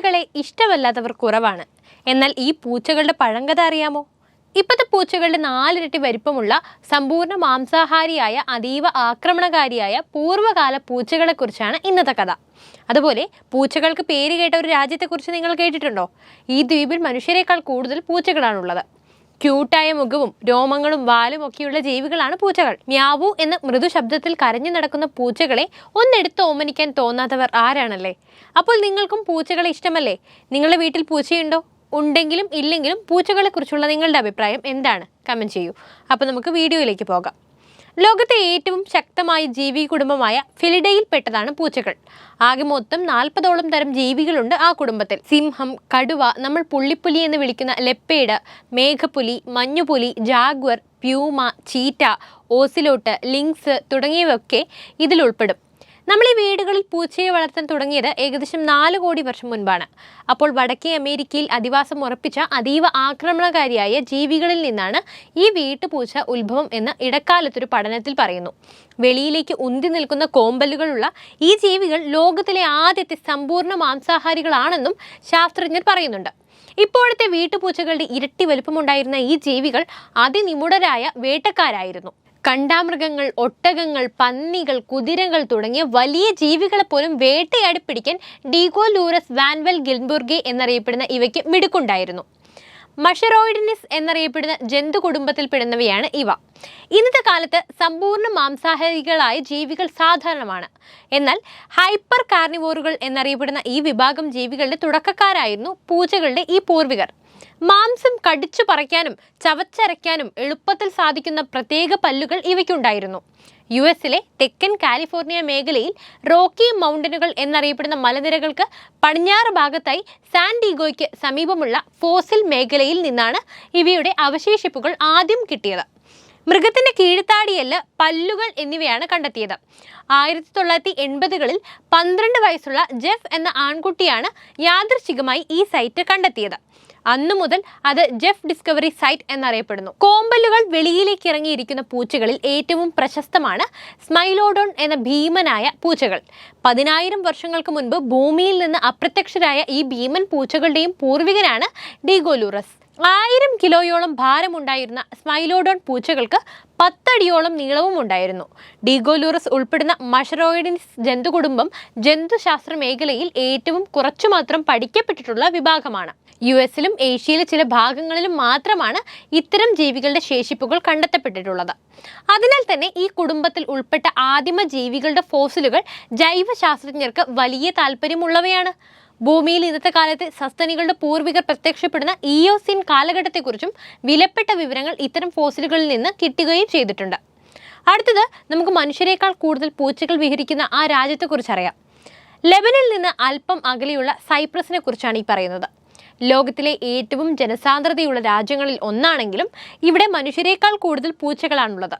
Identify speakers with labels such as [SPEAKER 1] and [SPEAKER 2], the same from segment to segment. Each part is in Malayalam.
[SPEAKER 1] പൂച്ചകളെ ഇഷ്ടമല്ലാത്തവർ കുറവാണ്. എന്നാൽ ഈ പൂച്ചകളുടെ പഴങ്കഥ അറിയാമോ? ഇപ്പോഴത്തെ പൂച്ചകളുടെ നാലിരട്ടി വലിപ്പമുള്ള സമ്പൂർണ മാംസാഹാരിയായ അതീവ ആക്രമണകാരിയായ പൂർവകാല പൂച്ചകളെക്കുറിച്ചാണ് ഇന്നത്തെ കഥ. അതുപോലെ പൂച്ചകൾക്ക് പേര് കേട്ട ഒരു രാജ്യത്തെക്കുറിച്ച് നിങ്ങൾ കേട്ടിട്ടുണ്ടോ? ഈ ദ്വീപിൽ മനുഷ്യരെക്കാൾ കൂടുതൽ പൂച്ചകളാണുള്ളത്. ക്യൂട്ടായ മുഖവും രോമങ്ങളും വാലും ഒക്കെയുള്ള ജീവികളാണ് പൂച്ചകൾ. മ്യാവു എന്ന മൃദു ശബ്ദത്തിൽ കരഞ്ഞു നടക്കുന്ന പൂച്ചകളെ ഒന്നെടുത്ത് ഓമനിക്കാൻ തോന്നാത്തവർ ആരാണല്ലേ? അപ്പോൾ നിങ്ങൾക്കും പൂച്ചകളെ ഇഷ്ടമല്ലേ? നിങ്ങളുടെ വീട്ടിൽ പൂച്ചയുണ്ടോ? ഉണ്ടെങ്കിലും ഇല്ലെങ്കിലും പൂച്ചകളെക്കുറിച്ചുള്ള നിങ്ങളുടെ അഭിപ്രായം എന്താണ്? കമന്റ് ചെയ്യൂ. അപ്പോൾ നമുക്ക് വീഡിയോയിലേക്ക് പോകാം. ലോകത്തെ ഏറ്റവും ശക്തമായ ജീവി കുടുംബമായ ഫിലിഡയിൽപ്പെട്ടതാണ് പൂച്ചകൾ. ആകെ മൊത്തം നാൽപ്പതോളം തരം ജീവികളുണ്ട് ആ കുടുംബത്തിൽ. സിംഹം കടുവ നമ്മൾ പുള്ളിപ്പുലി എന്ന് വിളിക്കുന്ന ലെപ്പേഡ് മേഘപ്പുലി മഞ്ഞുപുലി jaguar puma cheetah ocelot lynx തുടങ്ങിയവയൊക്കെ ഇതിൽ ഉൾപ്പെടും. നമ്മൾ ഈ വീടുകളിൽ പൂച്ചയെ വളർത്താൻ തുടങ്ങിയത് ഏകദേശം നാല് കോടി വർഷം മുൻപാണ്. അപ്പോൾ വടക്കേ അമേരിക്കയിൽ അധിവാസം ഉറപ്പിച്ച അതീവ ആക്രമണകാരിയായ ജീവികളിൽ നിന്നാണ് ഈ വീട്ടുപൂച്ച ഉത്ഭവം എന്ന് ഇടക്കാലത്തൊരു പഠനത്തിൽ പറയുന്നു. വെളിയിലേക്ക് ഉന്തി നിൽക്കുന്ന കോമ്പലുകളുള്ള ഈ ജീവികൾ ലോകത്തിലെ ആദ്യത്തെ സമ്പൂർണ മാംസാഹാരികളാണെന്നും ശാസ്ത്രജ്ഞർ പറയുന്നുണ്ട്. ഇപ്പോഴത്തെ വീട്ടുപൂച്ചകളുടെ ഇരട്ടി വലുപ്പമുണ്ടായിരുന്ന ഈ ജീവികൾ അതിനിമുടരായ വേട്ടക്കാരായിരുന്നു. കണ്ടാമൃഗങ്ങൾ ഒട്ടകങ്ങൾ പന്നികൾ കുതിരകൾ തുടങ്ങിയ വലിയ ജീവികളെ പോലും വേട്ടയാടി പിടിക്കാൻ ഡീഗോ ലൂറസ് വാൻവെൽ ഗിൽബുർഗെ എന്നറിയപ്പെടുന്ന ഇവയ്ക്ക് മിടുക്കുണ്ടായിരുന്നു. മഷറോയിഡിനിസ് എന്നറിയപ്പെടുന്ന ജന്തു കുടുംബത്തിൽപ്പെടുന്നവയാണ് ഇവ. ഇന്നത്തെ കാലത്ത് സമ്പൂർണ മാംസാഹാരികളായ ജീവികൾ സാധാരണമാണ്. എന്നാൽ ഹൈപ്പർ കാർണിവോറുകൾ എന്നറിയപ്പെടുന്ന ഈ വിഭാഗം ജീവികളുടെ തുടക്കക്കാരായിരുന്നു പൂച്ചകളുടെ ഈ പൂർവികർ. മാംസം കടിച്ചു പറിക്കാനും ചവച്ചരയ്ക്കാനും എളുപ്പത്തിൽ സാധിക്കുന്ന പ്രത്യേക പല്ലുകൾ ഇവയ്ക്കുണ്ടായിരുന്നു. യു എസിലെ തെക്കൻ കാലിഫോർണിയ മേഖലയിൽ റോക്കി മൗണ്ടനുകൾ എന്നറിയപ്പെടുന്ന മലനിരകൾക്ക് പടിഞ്ഞാറ് ഭാഗത്തായി സാൻ ഡീഗോയ്ക്ക് സമീപമുള്ള ഫോസിൽ മേഖലയിൽ നിന്നാണ് ഇവയുടെ അവശേഷിപ്പുകൾ ആദ്യം കിട്ടിയത്. മൃഗത്തിന്റെ കീഴ്ത്താടിയല്ല പല്ലുകൾ എന്നിവയാണ് കണ്ടെത്തിയത്. ആയിരത്തി തൊള്ളായിരത്തി എൺപതുകളിൽ പന്ത്രണ്ട് വയസ്സുള്ള ജെഫ് എന്ന ആൺകുട്ടിയാണ് യാദൃശികമായി ഈ സൈറ്റ് കണ്ടെത്തിയത്. അന്നു മുതൽ അത് ജെഫ് ഡിസ്കവറി സൈറ്റ് എന്നറിയപ്പെടുന്നു. കോമ്പലുകൾ വെളിയിലേക്ക് ഇറങ്ങിയിരിക്കുന്ന പൂച്ചകളിൽ ഏറ്റവും പ്രശസ്തമാണ് സ്മൈലോഡോൺ എന്ന ഭീമനായ പൂച്ചകൾ. പതിനായിരം വർഷങ്ങൾക്ക് മുൻപ് ഭൂമിയിൽ നിന്ന് അപ്രത്യക്ഷരായ ഈ ഭീമൻ പൂച്ചകളുടെയും പൂർവികനാണ് ഡീഗോലൂറസ്. ആയിരം കിലോയോളം ഭാരമുണ്ടായിരുന്ന സ്മൈലോഡോൺ പൂച്ചകൾക്ക് പത്തടിയോളം നീളവും ഉണ്ടായിരുന്നു. ഡിഗോലൂറസ് ഉൾപ്പെടുന്ന മഷറോയിഡിൻസ് ജന്തുകുടുംബം ജന്തുശാസ്ത്ര മേഖലയിൽ ഏറ്റവും കുറച്ചുമാത്രം പഠിക്കപ്പെട്ടിട്ടുള്ള വിഭാഗമാണ്. യു എസിലും ഏഷ്യയിലെ ചില ഭാഗങ്ങളിലും മാത്രമാണ് ഇത്തരം ജീവികളുടെ ശേഷിപ്പുകൾ കണ്ടെത്തപ്പെട്ടിട്ടുള്ളത്. അതിനാൽ തന്നെ ഈ കുടുംബത്തിൽ ഉൾപ്പെട്ട ആദിമ ജീവികളുടെ ഫോസിലുകൾ ജൈവശാസ്ത്രജ്ഞർക്ക് വലിയ താല്പര്യമുള്ളവയാണ്. ഭൂമിയിൽ ഇന്നത്തെ കാലത്തെ സസ്തനികളുടെ പൂർവികർ പ്രത്യക്ഷപ്പെടുന്ന ഇയോസിൻ കാലഘട്ടത്തെക്കുറിച്ചും വിലപ്പെട്ട വിവരങ്ങൾ ഇത്തരം ഫോസിലുകളിൽ നിന്ന് കിട്ടുകയും ചെയ്തിട്ടുണ്ട്. അടുത്തത് നമുക്ക് മനുഷ്യരെക്കാൾ കൂടുതൽ പൂച്ചകൾ വിഹരിക്കുന്ന ആ രാജ്യത്തെക്കുറിച്ച് അറിയാം. ലെബനിൽ നിന്ന് അല്പം അകലെയുള്ള സൈപ്രസിനെ കുറിച്ചാണ് ഈ പറയുന്നത്. ലോകത്തിലെ ഏറ്റവും ജനസാന്ദ്രതയുള്ള രാജ്യങ്ങളിൽ ഒന്നാണെങ്കിലും ഇവിടെ മനുഷ്യരെക്കാൾ കൂടുതൽ പൂച്ചകളാണുള്ളത്.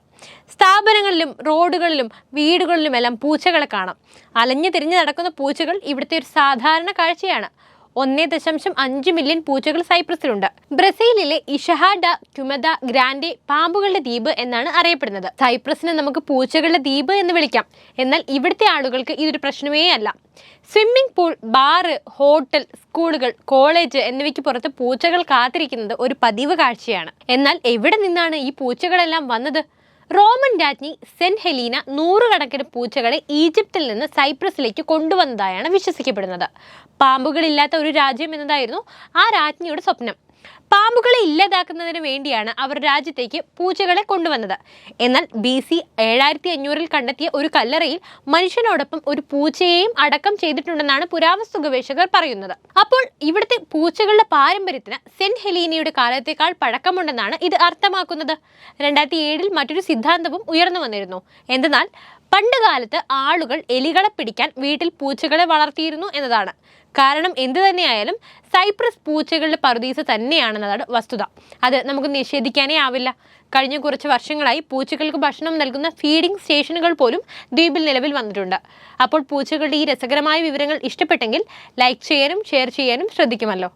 [SPEAKER 1] സ്ഥാപനങ്ങളിലും റോഡുകളിലും വീടുകളിലുമെല്ലാം പൂച്ചകളെ കാണാം. അലഞ്ഞു തിരിഞ്ഞു നടക്കുന്ന പൂച്ചകൾ ഇവിടുത്തെ ഒരു സാധാരണ കാഴ്ചയാണ്. ഒന്നേ ദശാംശം അഞ്ച് മില്യൺ പൂച്ചകൾ സൈപ്രസിലുണ്ട്. ബ്രസീലിലെ ഇഷഹാഡ ക്യുമദ ഗ്രാൻഡി പാമ്പുകളുടെ ദ്വീപ് എന്നാണ് അറിയപ്പെടുന്നത്. സൈപ്രസിനെ നമുക്ക് പൂച്ചകളുടെ ദ്വീപ് എന്ന് വിളിക്കാം. എന്നാൽ ഇവിടുത്തെ ആളുകൾക്ക് ഇതൊരു പ്രശ്നമേ അല്ല. സ്വിമ്മിംഗ് പൂൾ ബാറ് ഹോട്ടൽ സ്കൂളുകൾ കോളേജ് എന്നിവയ്ക്ക് പുറത്ത് പൂച്ചകൾ കാത്തിരിക്കുന്നത് ഒരു പതിവ് കാഴ്ചയാണ്. എന്നാൽ എവിടെ നിന്നാണ് ഈ പൂച്ചകളെല്ലാം വന്നത്? റോമൻ രാജ്ഞി സെന്റ് ഹെലീന നൂറുകണക്കിന് പൂച്ചകളെ ഈജിപ്തിൽ നിന്ന് സൈപ്രസിലേക്ക് കൊണ്ടുവന്നതായാണ് വിശ്വസിക്കപ്പെടുന്നത്. പാമ്പുകളില്ലാത്ത ഒരു രാജ്യം എന്നതായിരുന്നു ആ രാജ്ഞിയുടെ സ്വപ്നം. പാമ്പുകളെ ഇല്ലാതാക്കുന്നതിന് വേണ്ടിയാണ് അവർ രാജ്യത്തേക്ക് പൂച്ചകളെ കൊണ്ടുവന്നത്. എന്നാൽ ബി സി ഏഴായിരത്തി അഞ്ഞൂറിൽ കണ്ടെത്തിയ ഒരു കല്ലറയിൽ മനുഷ്യനോടൊപ്പം ഒരു പൂച്ചയെയും അടക്കം ചെയ്തിട്ടുണ്ടെന്നാണ് പുരാവസ്തു ഗവേഷകർ പറയുന്നത്. അപ്പോൾ ഇവിടുത്തെ പൂച്ചകളുടെ പാരമ്പര്യത്തിന് സെന്റ് ഹെലീനയുടെ കാലത്തേക്കാൾ പഴക്കമുണ്ടെന്നാണ് ഇത് അർത്ഥമാക്കുന്നത്. രണ്ടായിരത്തി ഏഴിൽ മറ്റൊരു സിദ്ധാന്തവും ഉയർന്നു വന്നിരുന്നു. എന്തെന്നാൽ പണ്ട് കാലത്ത് ആളുകൾ എലികളെ പിടിക്കാൻ വീട്ടിൽ പൂച്ചകളെ വളർത്തിയിരുന്നു എന്നതാണ്. കാരണം എന്തു തന്നെയായാലും സൈപ്രസ് പൂച്ചകളുടെ പറുദീസ തന്നെയാണെന്നതാണ് വസ്തുത. അത് നമുക്ക് നിഷേധിക്കാനേ ആവില്ല. കഴിഞ്ഞ കുറച്ച് വർഷങ്ങളായി പൂച്ചകൾക്ക് ഭക്ഷണം നൽകുന്ന ഫീഡിംഗ് സ്റ്റേഷനുകൾ പോലും ദ്വീപിൽ നിലവിൽ വന്നിട്ടുണ്ട്. അപ്പോൾ പൂച്ചകളുടെ ഈ രസകരമായ വിവരങ്ങൾ ഇഷ്ടപ്പെട്ടെങ്കിൽ ലൈക്ക് ചെയ്യാനും ഷെയർ ചെയ്യാനും ശ്രദ്ധിക്കുമല്ലോ.